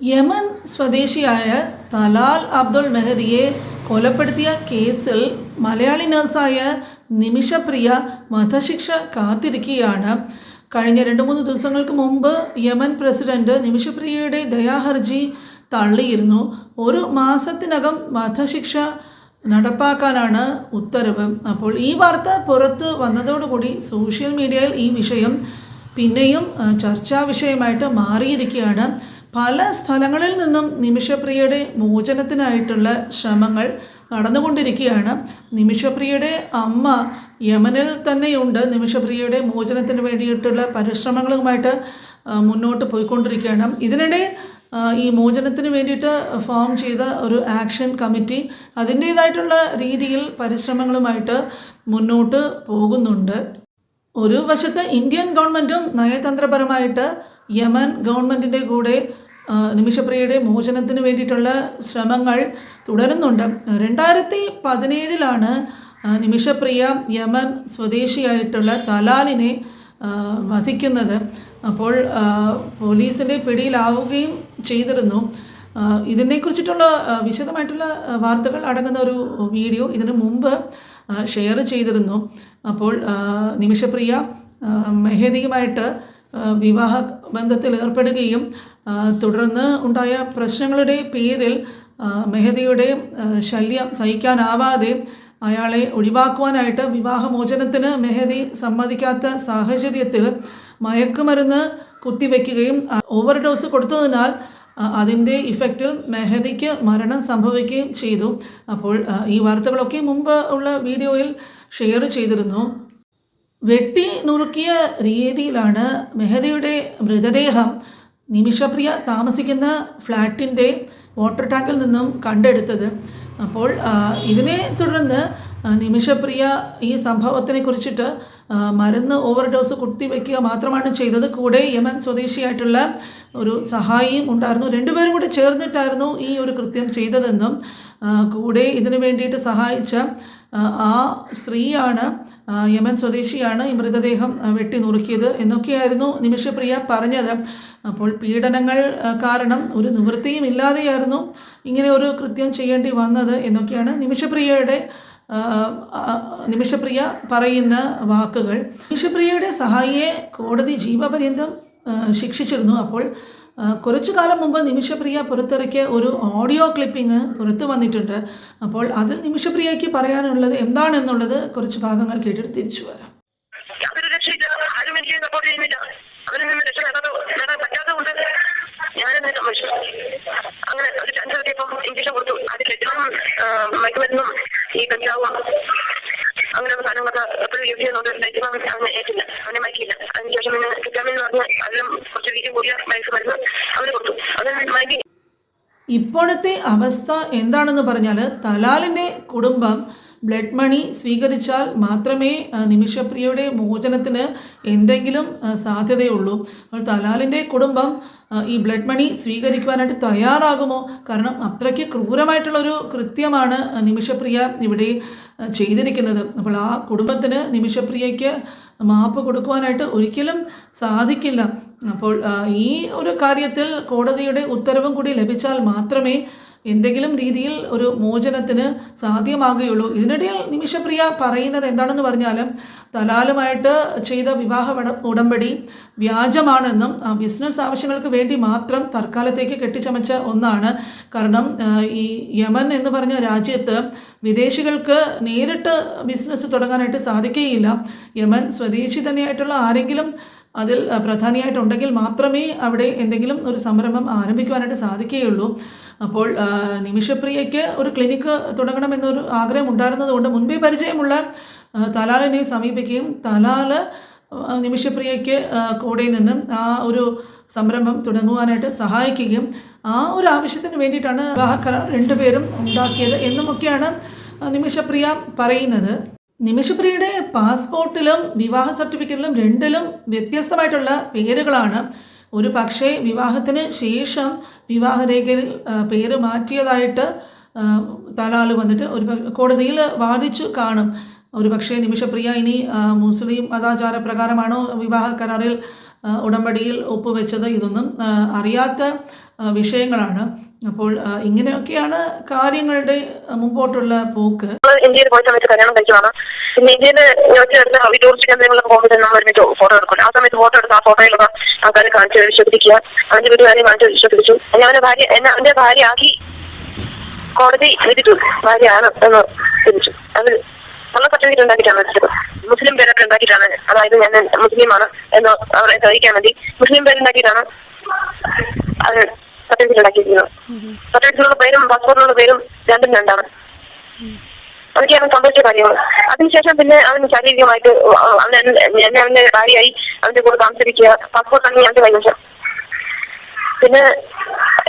Yemen സ്വദേശിയായ Talal Abdul മെഹദിയെ കൊലപ്പെടുത്തിയ കേസിൽ മലയാളി നഴ്സായ നിമിഷപ്രിയ വധശിക്ഷ കാത്തിരിക്കുകയാണ്. കഴിഞ്ഞ രണ്ട് മൂന്ന് ദിവസങ്ങൾക്ക് മുമ്പ് യമൻ പ്രസിഡന്റ് നിമിഷപ്രിയയുടെ ദയാഹർജി തള്ളിയിരുന്നു. ഒരു മാസത്തിനകം വധശിക്ഷ നടപ്പാക്കാനാണ് ഉത്തരവ്. അപ്പോൾ ഈ വാർത്ത പുറത്ത് വന്നതോടുകൂടി സോഷ്യൽ മീഡിയയിൽ ഈ വിഷയം പിന്നെയും ചർച്ചാ വിഷയമായിട്ട് മാറിയിരിക്കുകയാണ്. പല സ്ഥലങ്ങളിൽ നിന്നും നിമിഷപ്രിയയുടെ മോചനത്തിനായിട്ടുള്ള ശ്രമങ്ങൾ നടന്നുകൊണ്ടിരിക്കുകയാണ്. നിമിഷപ്രിയയുടെ അമ്മ യമനിൽ തന്നെയുണ്ട്. നിമിഷപ്രിയയുടെ മോചനത്തിന് വേണ്ടിയിട്ടുള്ള പരിശ്രമങ്ങളുമായിട്ട് മുന്നോട്ട് പോയിക്കൊണ്ടിരിക്കുകയാണ്. ഇതിനിടെ ഈ മോചനത്തിന് വേണ്ടിയിട്ട് ഫോം ചെയ്ത ഒരു ആക്ഷൻ കമ്മിറ്റി അതിന്റേതായിട്ടുള്ള രീതിയിൽ പരിശ്രമങ്ങളുമായിട്ട് മുന്നോട്ട് പോകുന്നുണ്ട്. ഒരു വശത്ത് ഇന്ത്യൻ ഗവൺമെന്റും നയതന്ത്രപരമായിട്ട് യമൻ ഗവൺമെന്റിന്റെ കൂടെ നിമിഷപ്രിയയുടെ മോചനത്തിന് വേണ്ടിയിട്ടുള്ള ശ്രമങ്ങൾ തുടരുന്നുണ്ട്. രണ്ടായിരത്തി പതിനേഴിലാണ് നിമിഷപ്രിയ യമൻ സ്വദേശിയായിട്ടുള്ള തലാലിനെ വധിക്കുന്നത്. അപ്പോൾ പോലീസിന്റെ പിടിയിലാവുകയും ചെയ്തിരുന്നു. ഇതിനെക്കുറിച്ചിട്ടുള്ള വിശദമായിട്ടുള്ള വാർത്തകൾ അടങ്ങുന്ന ഒരു വീഡിയോ ഇതിനു മുമ്പ് ഷെയർ ചെയ്തിരുന്നു. അപ്പോൾ നിമിഷപ്രിയ മെഹദിയുമായിട്ട് വിവാഹ ബന്ധത്തിൽ ഏർപ്പെടുകയും തുടർന്ന് ഉണ്ടായ പ്രശ്നങ്ങളുടെ പേരിൽ മെഹദിയുടെ ശല്യം സഹിക്കാനാവാതെ അയാളെ ഒഴിവാക്കുവാനായിട്ട് വിവാഹമോചനത്തിന് മെഹദി സമ്മതിക്കാത്ത സാഹചര്യത്തിൽ മയക്കുമരുന്ന് കുത്തിവെക്കുകയും ഓവർ ഡോസ് കൊടുത്തതിനാൽ അതിന്റെ ഇഫക്റ്റിൽ മെഹദിക്ക് മരണം സംഭവിക്കുകയും ചെയ്തു. അപ്പോൾ ഈ വാർത്തകളൊക്കെ മുമ്പ് ഉള്ള വീഡിയോയിൽ ഷെയർ ചെയ്തിരുന്നു. വെട്ടി നുറുക്കിയ രീതിയിലാണ് മെഹദിയുടെ മൃതദേഹം നിമിഷപ്രിയ താമസിക്കുന്ന ഫ്ലാറ്റിന്റെ വാട്ടർ ടാങ്കിൽ നിന്നും കണ്ടെടുത്തത്. അപ്പോൾ ഇതിനെ തുടർന്ന് നിമിഷപ്രിയ ഈ സംഭവത്തിനെ കുറിച്ചിട്ട് മരുന്ന് മരുന്ന് ഓവർഡോസ് കുത്തിവെക്കുക മാത്രമാണ് ചെയ്തത്. കൂടെ യമൻ സ്വദേശിയായിട്ടുള്ള ഒരു സഹായിയും ഉണ്ടായിരുന്നു. രണ്ടുപേരും കൂടി ചേർന്നിട്ടായിരുന്നു ഈ ഒരു കൃത്യം ചെയ്തതെന്നും കൂടെ ഇതിനു വേണ്ടിയിട്ട് സഹായിച്ച ആ, സ്ത്രീയാണ് യമൻ സ്വദേശിയാണ് ഈ മൃതദേഹം വെട്ടി നുറുക്കിയത് എന്നൊക്കെയായിരുന്നു നിമിഷപ്രിയ പറഞ്ഞത്. അപ്പോൾ പീഡനങ്ങൾ കാരണം ഒരു നിവൃത്തിയും ഇല്ലാതെയായിരുന്നു ഇങ്ങനെ ഒരു കൃത്യം ചെയ്യേണ്ടി വന്നത് എന്നൊക്കെയാണ് നിമിഷപ്രിയയുടെ നിമിഷപ്രിയ പറയുന്ന വാക്കുകൾ. നിമിഷപ്രിയയുടെ സഹായിയെ കോടതി ജീവപര്യന്തം ശിക്ഷിച്ചിരുന്നു. അപ്പോൾ കുറച്ചു കാലം മുമ്പ് നിമിഷപ്രിയ പുറത്തിറക്കിയ ഒരു ഓഡിയോ ക്ലിപ്പിംഗ് പുറത്തു വന്നിട്ടുണ്ട്. അപ്പോൾ അതിൽ നിമിഷപ്രിയയ്ക്ക് പറയാനുള്ളത് എന്താണെന്നുള്ളത് കുറച്ച് ഭാഗങ്ങൾ കേട്ടിട്ട് തിരിച്ചു വരാം. അങ്ങനെ ഒരു ചാൻസ് കിട്ടിയപ്പം ഇംഗ്ലീഷ് കൊടുത്തു. അത് കെട്ടിടം മയക്കുമരുന്നും ഈ കഞ്ചാവും അങ്ങനെയുള്ള സാധനങ്ങളൊക്കെ എപ്പോഴും യൂസ് ചെയ്യുന്നുണ്ട് ലൈഫ് അവന് ഏറ്റില്ല. അവനെ മയക്കില്ല അതിനുശേഷം പിന്നെ അവന് കൊടുത്തു ഇപ്പോഴത്തെ അവസ്ഥ എന്താണെന്ന് പറഞ്ഞാൽ തലാലിന്റെ കുടുംബം ബ്ലഡ് മണി സ്വീകരിച്ചാൽ മാത്രമേ നിമിഷപ്രിയയുടെ മോചനത്തിന് എന്തെങ്കിലും സാധ്യതയുള്ളൂ. അപ്പോൾ തലാലിന്റെ കുടുംബം ഈ ബ്ലഡ് മണി സ്വീകരിക്കുവാനായിട്ട് തയ്യാറാകുമോ? കാരണം അത്രയ്ക്ക് ക്രൂരമായിട്ടുള്ളൊരു കൃത്യമാണ് നിമിഷപ്രിയ ഇവിടെ ചെയ്തിരിക്കുന്നത്. അപ്പോൾ ആ കുടുംബത്തിന് നിമിഷപ്രിയയ്ക്ക് മാപ്പ് കൊടുക്കുവാനായിട്ട് ഒരിക്കലും സാധിക്കില്ല. അപ്പോൾ ഈ ഒരു കാര്യത്തിൽ കോടതിയുടെ ഉത്തരവും കൂടി ലഭിച്ചാൽ മാത്രമേ എന്തെങ്കിലും രീതിയിൽ ഒരു മോചനത്തിന് സാധ്യമാകുകയുള്ളൂ. ഇതിനിടയിൽ നിമിഷപ്രിയ പറയുന്നത് എന്താണെന്ന് പറഞ്ഞാൽ തലാലുമായിട്ട് ചെയ്ത വിവാഹ ഉട- ഉടമ്പടി വ്യാജമാണെന്നും ബിസിനസ് ആവശ്യങ്ങൾക്ക് വേണ്ടി മാത്രം തൽക്കാലത്തേക്ക് കെട്ടിച്ചമച്ച ഒന്നാണ്. കാരണം ഈ യമൻ എന്ന് പറഞ്ഞ രാജ്യത്ത് വിദേശികൾക്ക് നേരിട്ട് ബിസിനസ് തുടങ്ങാനായിട്ട് സാധിക്കുകയില്ല. യമൻ സ്വദേശി തന്നെയായിട്ടുള്ള ആരെങ്കിലും അതിൽ പ്രധാനിയായിട്ടുണ്ടെങ്കിൽ മാത്രമേ അവിടെ എന്തെങ്കിലും ഒരു സംരംഭം ആരംഭിക്കുവാനായിട്ട് സാധിക്കുകയുള്ളൂ. അപ്പോൾ നിമിഷപ്രിയയ്ക്ക് ഒരു ക്ലിനിക്ക് തുടങ്ങണമെന്നൊരു ആഗ്രഹം ഉണ്ടായിരുന്നതുകൊണ്ട് മുൻപേ പരിചയമുള്ള തലാലിനെ സമീപിക്കുകയും തലാൽ നിമിഷപ്രിയയ്ക്ക് കൂടെ നിന്നും ആ ഒരു സംരംഭം തുടങ്ങുവാനായിട്ട് സഹായിക്കുകയും ആ ഒരു ആവശ്യത്തിന് വേണ്ടിയിട്ടാണ് വിവാഹ കരാർ രണ്ടുപേരും ഉണ്ടാക്കിയത് എന്നുമൊക്കെയാണ് നിമിഷപ്രിയ പറയുന്നത്. നിമിഷപ്രിയയുടെ പാസ്പോർട്ടിലും വിവാഹ സർട്ടിഫിക്കറ്റിലും രണ്ടിലും വ്യത്യസ്തമായിട്ടുള്ള പേരുകളാണ്. ഒരു പക്ഷേ വിവാഹത്തിന് ശേഷം വിവാഹരേഖയിൽ പേര് മാറ്റിയതായിട്ട് തലാൽ വന്നിട്ട് ഒരു കോടതിയിൽ വാദിച്ചു കാണും. ഒരു പക്ഷേ നിമിഷപ്രിയ ഇനി മുസ്ലിം മതാചാര പ്രകാരമാണോ വിവാഹ കരാറിൽ ഉടമ്പടിയിൽ ഒപ്പുവെച്ചത് ഇതൊന്നും അറിയാത്ത വിഷയങ്ങളാണ്. അപ്പോൾ ഇങ്ങനെയൊക്കെയാണ് കാര്യങ്ങളുടെ മുമ്പോട്ടുള്ള പോക്ക്. ഇന്ത്യയിൽ പോയ സമയത്ത് കല്യാണം കഴിക്കുവാണ്. പിന്നെ ഇന്ത്യയിൽ ഈ ടൂറിസ്റ്റ് കേന്ദ്രങ്ങളിലൊക്കെ പോകുമ്പോൾ നമ്മൾ ഒരുമിച്ച് ഫോട്ടോ എടുക്കും. ആ സമയത്ത് ഫോട്ടോ എടുത്ത് ആ ഫോട്ടോയിലൊക്കെ ആൾക്കാരെ കാണിച്ച് വിശ്വസിപ്പിക്കുക അവന്റെ വീട്ടുകാരെ കാണിച്ച് വിശ്വസിപ്പിച്ചു. എന്നെ അവന്റെ ഭാര്യ എന്നെ അവന്റെ ഭാര്യയാക്കി കോടതി വിധിച്ചു. ഭാര്യയാണ് എന്ന് വിധിച്ചു. അത് നല്ല സർട്ടിഫിക്കറ്റ് ഉണ്ടാക്കിയിട്ടാണ് വെച്ചത് മുസ്ലിം പേരൊക്കെ ഉണ്ടാക്കിയിട്ടാണ് അതായത് ഞാൻ മുസ്ലിമാണ് എന്ന് അവരെ സഹിക്കാൻ വേണ്ടി മുസ്ലിം പേരുണ്ടാക്കിയിട്ടാണ് അത് സർട്ടിഫിക്കറ്റ് ഉണ്ടാക്കിയിരിക്കുന്നത് സർട്ടിഫിക്കറ്റിലുള്ള പേരും പാസ്പോർട്ടിലുള്ള പേരും രണ്ടും രണ്ടാണ്. അതൊക്കെയാണ് സംഭവിച്ച കാര്യങ്ങൾ. അതിനുശേഷം പിന്നെ അവന് ശാരീരികമായിട്ട് അവൻ എന്നെ അവന്റെ ഭാര്യയായി അവന്റെ കൂടെ താമസിപ്പിക്കുക പാസ്പോർട്ട് അങ്ങനെ അവന്റെ കൈവശം പിന്നെ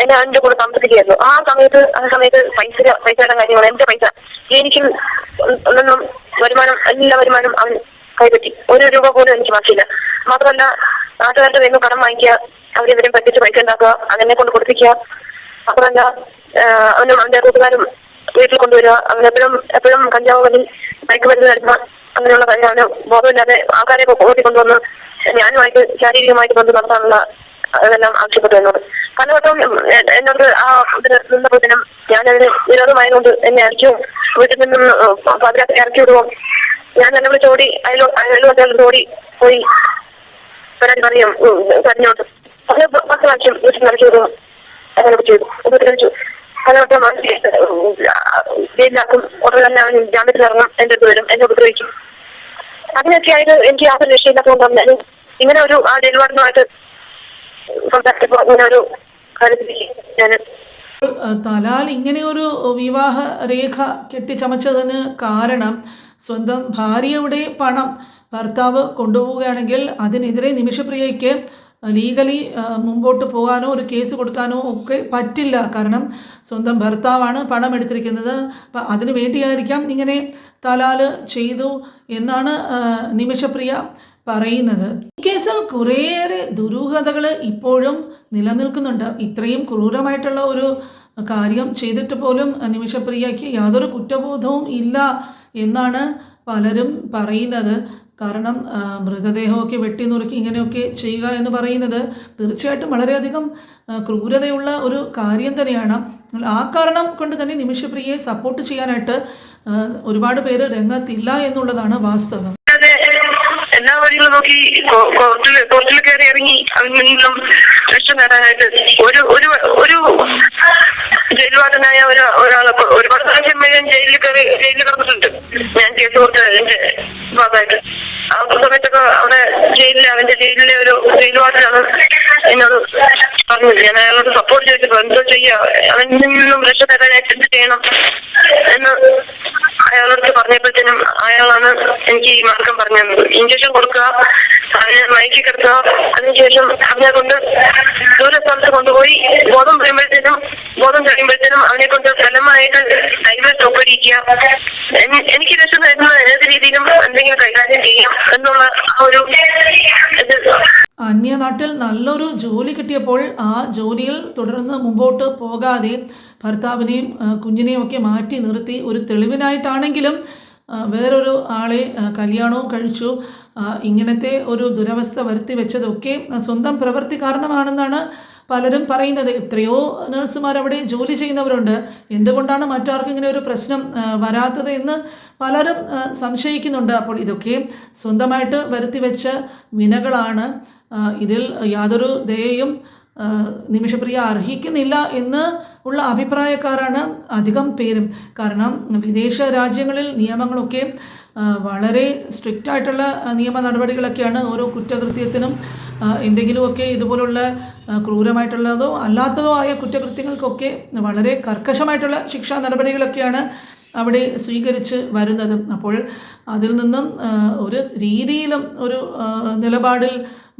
എന്നെ അവന്റെ കൂടെ താമസിപ്പിക്കുകയായിരുന്നു. ആ സമയത്ത് ആ സമയത്ത് പൈസ പൈസയുടെ കാര്യങ്ങൾ എന്റെ പൈസ. എനിക്കും ഒന്നും വരുമാനം എല്ലാ വരുമാനം അവൻ കൈപ്പറ്റി. ഒരു രൂപ പോലും എനിക്ക് ബാക്കിയില്ല. മാത്രമല്ല നാട്ടുകാരുടെ നിന്ന് കടം വാങ്ങിക്കുക അവരിവരും പറ്റിച്ച് പൈസ ഉണ്ടാക്കുക അങ്ങനെ കൊണ്ട് കൊടുപ്പിക്കുക അപ്പറല്ല അവനും അവന്റെ കൂട്ടുകാരും വീട്ടിൽ കൊണ്ടുവരിക. അങ്ങനെ എപ്പോഴും എപ്പോഴും കഞ്ചാവ് വലി മയക്കുമരുന്ന് കഴിക്കുക അങ്ങനെയുള്ള കാര്യം അവന് ബോധമില്ലാതെ ആൾക്കാരെ ഓടി കൊണ്ടുവന്ന് ഞാനുമായിട്ട് ശാരീരികമായിട്ട് ബന്ധം നടത്താനുള്ള അതെല്ലാം ആവശ്യപ്പെട്ടു എന്നോട്. പലവട്ടം എന്നോട് ആ ഇതിന് നിന്നപ്പോഴത്തേനും ഞാനതിന് വിരോധമായതുകൊണ്ട് എന്നെ അടിക്കും. വീട്ടിൽ നിന്നും പാതിരാത്രി ഇറക്കി വിടുവോ? ഞാൻ എന്നെ വിളിച്ചോടി അയലോ അയലോട്ട് ഓടി പോയി. പരാതി പറയും കരഞ്ഞോട്ട് അത് പത്ത് പ്രാവശ്യം വീട്ടിൽ ഇറക്കി വിടുവോ അങ്ങനെ ചെയ്തു ഉപദ്രവിച്ചു പലവട്ടം ജയിലിലാക്കും ഉടനെ തന്നെ വരും അതിനൊക്കെ എനിക്ക് ഇങ്ങനെ ഒരു ആ ജയിൽവാർഡുമായിട്ട് സംസാരിച്ചപ്പോൾ ഇങ്ങനെ ഒരു ഞാൻ തലാൽ ഇങ്ങനെ ഒരു വിവാഹ രേഖ കെട്ടിച്ചമച്ചതിന് കാരണം സ്വന്തം ഭാര്യയുടെ പണം ഭർത്താവ് കൊണ്ടുപോവുകയാണെങ്കിൽ അതിനെതിരെ നിമിഷപ്രിയയ്ക്ക് ലീഗലി മുമ്പോട്ട് പോകാനോ ഒരു കേസ് കൊടുക്കാനോ ഒക്കെ പറ്റില്ല. കാരണം സ്വന്തം ഭർത്താവാണ് പണം എടുത്തിരിക്കുന്നത്. അപ്പം അതിനു വേണ്ടിയായിരിക്കാം ഇങ്ങനെ തലാൽ ചെയ്തു എന്നാണ് നിമിഷപ്രിയ പറയുന്നത്. ഈ കേസിൽ കുറേയേറെ ദുരൂഹതകൾ ഇപ്പോഴും നിലനിൽക്കുന്നുണ്ട്. ഇത്രയും ക്രൂരമായിട്ടുള്ള ഒരു കാര്യം ചെയ്തിട്ട് പോലും നിമിഷപ്രിയയ്ക്ക് യാതൊരു കുറ്റബോധവും ഇല്ല എന്നാണ് പലരും പറയുന്നത്. കാരണം മൃതദേഹമൊക്കെ വെട്ടി നുറുക്കി ഇങ്ങനെയൊക്കെ ചെയ്യുക എന്ന് പറയുന്നത് തീർച്ചയായിട്ടും വളരെയധികം ക്രൂരതയുള്ള ഒരു കാര്യം തന്നെയാണ്. ആ കാരണം കൊണ്ട് തന്നെ നിമിഷപ്രിയയെ സപ്പോർട്ട് ചെയ്യാനായിട്ട് ഒരുപാട് പേര് രംഗത്തില്ല എന്നുള്ളതാണ് വാസ്തവം. വഴികളും നോക്കി കോർട്ടിൽ കോർട്ടിൽ കയറി ഇറങ്ങി അതിൽ നിന്നും രക്ഷ നേടാനായിട്ട് ഒരു ഒരു ഒരു ജയിൽവാദനായ ഒരു ഒരാളെ ഒരുപാട് പ്രാവശ്യം ഞാൻ ജയിലിൽ കയറി ജയിലിൽ കിടന്നിട്ടുണ്ട്. ഞാൻ കേസ് കൊടുത്ത എന്റെ ഭാഗമായിട്ട്. ആ സമയത്തൊക്കെ അവിടെ ജയിലിലെ അവന്റെ ജയിലിലെ ഒരു ജയിൽവാദനാണ് എന്നോട് പറഞ്ഞു ഞാൻ അയാളോട് സപ്പോർട്ട് ചെയ്തിട്ട് എന്തോ ചെയ്യാം അവനിൽ നിന്നും രക്ഷ നേടാനായിട്ട് എന്ത് ചെയ്യണം എന്ന് അയാളോട് പറഞ്ഞപ്പോഴത്തേനും അയാളാണ് എനിക്ക് ഈ മാർഗം പറഞ്ഞു തന്നത്. ഇഞ്ചക്ഷൻ കൊടുക്കുക അതിനെ മയക്കി കിടത്തുക അതിനുശേഷം അവനെ കൊണ്ട് ദൂര സ്ഥലത്ത് കൊണ്ടുപോയി ബോധം വരുമ്പോഴത്തേനും ബോധം കഴിയുമ്പോഴത്തേനും അവനെ കൊണ്ട് ഫലമായിട്ട് ഒപ്പിടിക്കുക എനി- എനിക്ക് രക്ഷ നേടുന്ന ഏത് രീതിയിലും എന്തെങ്കിലും കൈകാര്യം ചെയ്യാം എന്നുള്ള ആ ഒരു ഇത്. അന്യനാട്ടിൽ നല്ലൊരു ജോലി കിട്ടിയപ്പോൾ ആ ജോലിയിൽ തുടർന്ന് മുമ്പോട്ട് പോകാതെ ഭർത്താവിനെയും കുഞ്ഞിനെയും ഒക്കെ മാറ്റി നിർത്തി. ഒരു തെളിവിനായിട്ടാണെങ്കിലും വേറൊരു ആളെ കല്യാണവും കഴിച്ചു. ഇങ്ങനത്തെ ഒരു ദുരവസ്ഥ വരുത്തി വെച്ചതൊക്കെ സ്വന്തം പ്രവൃത്തി കാരണമാണെന്നാണ് പലരും പറയുന്നത്. എത്രയോ നഴ്സുമാർ അവിടെ ജോലി ചെയ്യുന്നവരുണ്ട്. എന്തുകൊണ്ടാണ് മറ്റാർക്കും ഇങ്ങനെ ഒരു പ്രശ്നം വരാത്തത് എന്ന് പലരും സംശയിക്കുന്നുണ്ട്. അപ്പോൾ ഇതൊക്കെ സ്വന്തമായിട്ട് വരുത്തി വെച്ച വിനകളാണ് ഇതിൽ യാതൊരു ദയയും നിമിഷപ്രിയ അർഹിക്കുന്നില്ല എന്ന് ഉള്ള അഭിപ്രായക്കാരാണ് അധികം പേരും. കാരണം വിദേശ രാജ്യങ്ങളിൽ നിയമങ്ങളൊക്കെ വളരെ സ്ട്രിക്റ്റ് ആയിട്ടുള്ള നിയമ നടപടികളൊക്കെയാണ് ഓരോ കുറ്റകൃത്യത്തിനും എന്തെങ്കിലുമൊക്കെ ഇതുപോലുള്ള ക്രൂരമായിട്ടുള്ളതോ അല്ലാത്തതോ ആയ കുറ്റകൃത്യങ്ങൾക്കൊക്കെ വളരെ കർക്കശമായിട്ടുള്ള ശിക്ഷാ നടപടികളൊക്കെയാണ് അവിടെ സ്വീകരിച്ച് വരുന്നതും അപ്പോൾ അതിൽ നിന്നും ഒരു രീതിയിലും ഒരു നിലപാടിൽ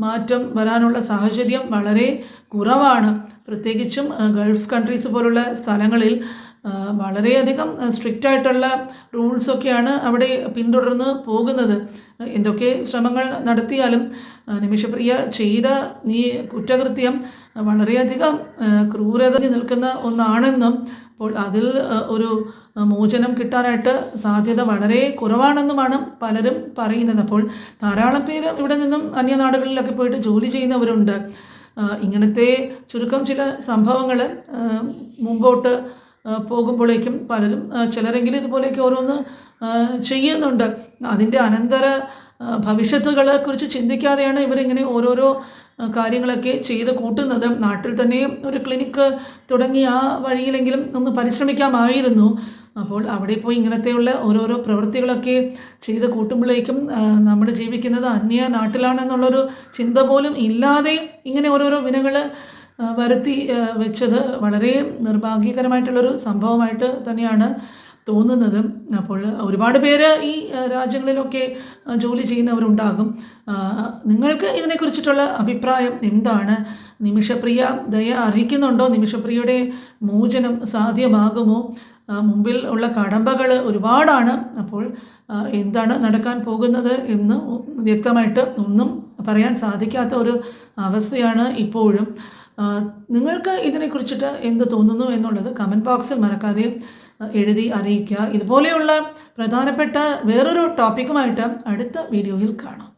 മാറ്റം വരാനുള്ള സാഹചര്യം വളരെ കുറവാണ്. പ്രത്യേകിച്ചും ഗൾഫ് കൺട്രീസ് പോലുള്ള സ്ഥലങ്ങളിൽ വളരെയധികം സ്ട്രിക്റ്റ് ആയിട്ടുള്ള റൂൾസൊക്കെയാണ് അവിടെ പിന്തുടർന്ന് പോകുന്നത്. എന്തൊക്കെ ശ്രമങ്ങൾ നടത്തിയാലും നിമിഷപ്രിയ ചെയ്ത ഈ കുറ്റകൃത്യം വളരെയധികം ക്രൂരത നിൽക്കുന്ന ഒന്നാണെന്നും അപ്പോൾ അതിൽ ഒരു മോചനം കിട്ടാനായിട്ട് സാധ്യത വളരെ കുറവാണെന്നുമാണ് പലരും പറയുന്നത്. അപ്പോൾ ധാരാളം പേര് ഇവിടെ നിന്നും അന്യനാടുകളിലൊക്കെ പോയിട്ട് ജോലി ചെയ്യുന്നവരുണ്ട്. ഇങ്ങനത്തെ ചുരുക്കം ചില സംഭവങ്ങൾ മുമ്പോട്ട് പോകുമ്പോഴേക്കും പലരും ചിലരെങ്കിലും ഇതുപോലെയൊക്കെ ഓരോന്ന് ചെയ്യുന്നുണ്ട്. അതിന്റെ അനന്തര ഭവിഷ്യത്തുകളെക്കുറിച്ച് ഭവിഷ്യത്തുകളെ കുറിച്ച് ചിന്തിക്കാതെയാണ് ഇവരിങ്ങനെ ഓരോരോ കാര്യങ്ങളൊക്കെ ചെയ്ത് കൂട്ടുന്നത് നാട്ടിൽ തന്നെ ഒരു ക്ലിനിക്ക് തുടങ്ങി ആ വഴിയിലെങ്കിലും ഒന്ന് പരിശ്രമിക്കാമായിരുന്നു. അപ്പോൾ അവിടെ പോയി ഇങ്ങനത്തെയുള്ള ഓരോരോ പ്രവൃത്തികളൊക്കെ ചെയ്ത് കൂട്ടുമ്പോഴേക്കും നമ്മൾ ജീവിക്കുന്നത് അന്യ നാട്ടിലാണെന്നുള്ളൊരു ചിന്ത പോലും ഇല്ലാതെ ഇങ്ങനെ ഓരോരോ വിനകൾ വരുത്തി വെച്ചത് വളരെ നിർഭാഗ്യകരമായിട്ടുള്ളൊരു സംഭവമായിട്ട് തന്നെയാണ്. തോന്നുന്നത് അപ്പോൾ ഒരുപാട് പേര് ഈ രാജ്യങ്ങളിലൊക്കെ ജോലി ചെയ്യുന്നവരുണ്ടാകും. നിങ്ങൾക്ക് ഇതിനെക്കുറിച്ചിട്ടുള്ള അഭിപ്രായം എന്താണ്? നിമിഷപ്രിയ ദയ അറിയിക്കുന്നുണ്ടോ? നിമിഷപ്രിയയുടെ മോചനം സാധ്യമാകുമോ? മുമ്പിൽ ഉള്ള കടമ്പകൾ ഒരുപാടാണ്. അപ്പോൾ എന്താണ് നടക്കാൻ പോകുന്നത് എന്ന് വ്യക്തമായിട്ട് ഒന്നും പറയാൻ സാധിക്കാത്ത ഒരു അവസ്ഥയാണ് ഇപ്പോഴും. നിങ്ങൾക്ക് ഇതിനെക്കുറിച്ചിട്ട് എന്ത് തോന്നുന്നു എന്നുള്ളത് കമന്റ് ബോക്സിൽ മറക്കാതെ എഴുതി അറിയിക്കുക. ഇതുപോലെയുള്ള പ്രധാനപ്പെട്ട വേറൊരു ടോപ്പിക്കുമായിട്ട് അടുത്ത വീഡിയോയിൽ കാണാം.